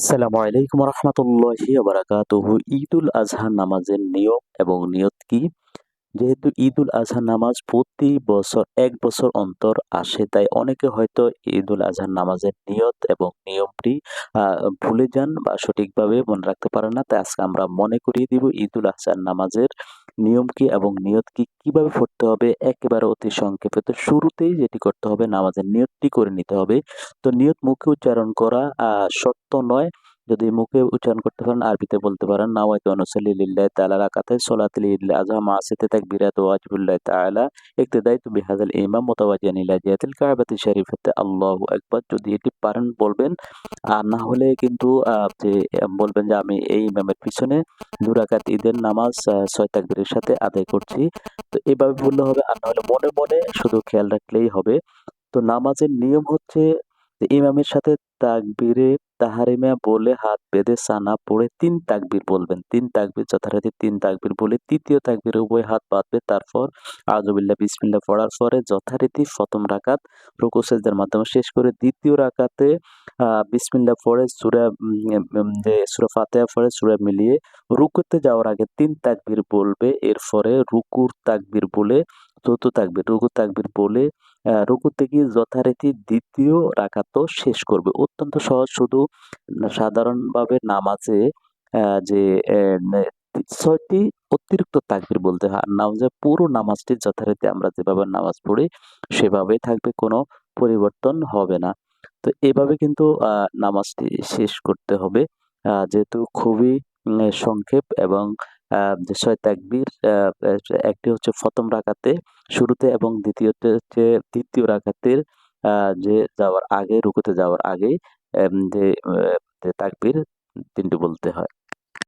আসসালামু আলাইকুম রহমতুল্লাহি বারাকাতুহু ঈদুল আজহা নামাজের নিয়ম এবং নিয়ত কি? যেহেতু ঈদুল আজহা নামাজ প্রতি বছর, এক বছর অন্তর আসে, তাই অনেকে হয়তো ঈদুল আজহার নামাজের নিয়ত এবং নিয়মটি ভুলে যান বা সঠিকভাবে মনে রাখতে পারেন না। তাই আজকে আমরা মনে করিয়ে দিব ঈদুল আজহার নামাজের নিয়ম কি এবং নিয়ত কি কীভাবে পড়তে হবে? একেবারে অতি সংক্ষেপে। তো শুরুতেই যেটি করতে হবে, নামাজের নিয়তটি করে নিতে হবে। তো নিয়ত মুখে উচ্চারণ করা সত্য নয়। যদি মুখে উচ্চারণ করতে পারেন, আরবিতে বলতে পারেন নাওয়াইতু আনুসাল্লি লিল্লাহি তাআলা রাকাতাই সলাতিল ঈদিল আযহা মা সিতে তাকবীরাত ওয়াজিবুল্লাহি তাআলা ইক্তিদাইতু বিহাযাল ইমাম মুতাওয়াজ্জিহান ইলা জিহাতিল কাবাতি শরীফাতে আল্লাহু আকবার। যদি এটি পারেন বলবেন, আর না হলে কিন্তু যে বলবেন যে আমি এই ইমামের পিছনে দু রাকাত ঈদের নামাজ ছয় তাকবীরের সাথে আদায় করছি। তো এভাবে বললে হবে, আর না হলে মনে মনে শুধু খেয়াল রাখলেই হবে। তো নামাজের নিয়ম হচ্ছে ইমামের সাথে তাকবীরে তাহারিমা বলে, হাত বেঁধে সানা পড়ে তিন তাকবির বলবেন। তিন তাকবির, যথারীতি তিন তাকবির বলে তৃতীয় তাকবির উভয় হাত বাঁধবে। তারপর আজবিল্লা বিসমিল্লা পড়ার পরে যথারীতি প্রথম রাকাত রুকুসেজদের মাধ্যমে শেষ করে দ্বিতীয় রাকাতে বিসমিল্লা পড়ে সুরা যে সুরা ফাতেহা পড়ে সুরা মিলিয়ে রুকুতে যাওয়ার আগে তিন তাকবির বলবে। এরপরে রুকুর তাকবির বলে চতুর্থ তাকবির, রুকু তাকবির বলে রুকুতে গিয়ে যথারীতি দ্বিতীয় রাকাত শেষ করবে। অত্যন্ত সহজ শুধু সাধারণভাবে নামাজে যে ছয়টি অতিরিক্ত তাকবির বলতে হয়। নামাজে পুরো নামাজটি যথারীতি আমরা যেভাবে নামাজ পড়ি সেভাবে থাকবে, কোনো পরিবর্তন হবে না। তো এভাবে কিন্তু নামাজটি শেষ করতে হবে। যেহেতু খুবই সংক্ষেপ এবং ছয় তাকবির একটি হচ্ছে প্রথম রাখাতে শুরুতে এবং দ্বিতীয়তে হচ্ছে তৃতীয় রাখাতের যে যাওয়ার আগে, রুকুতে যাওয়ার আগে যে তাকবির, তিনটি বলতে হয়।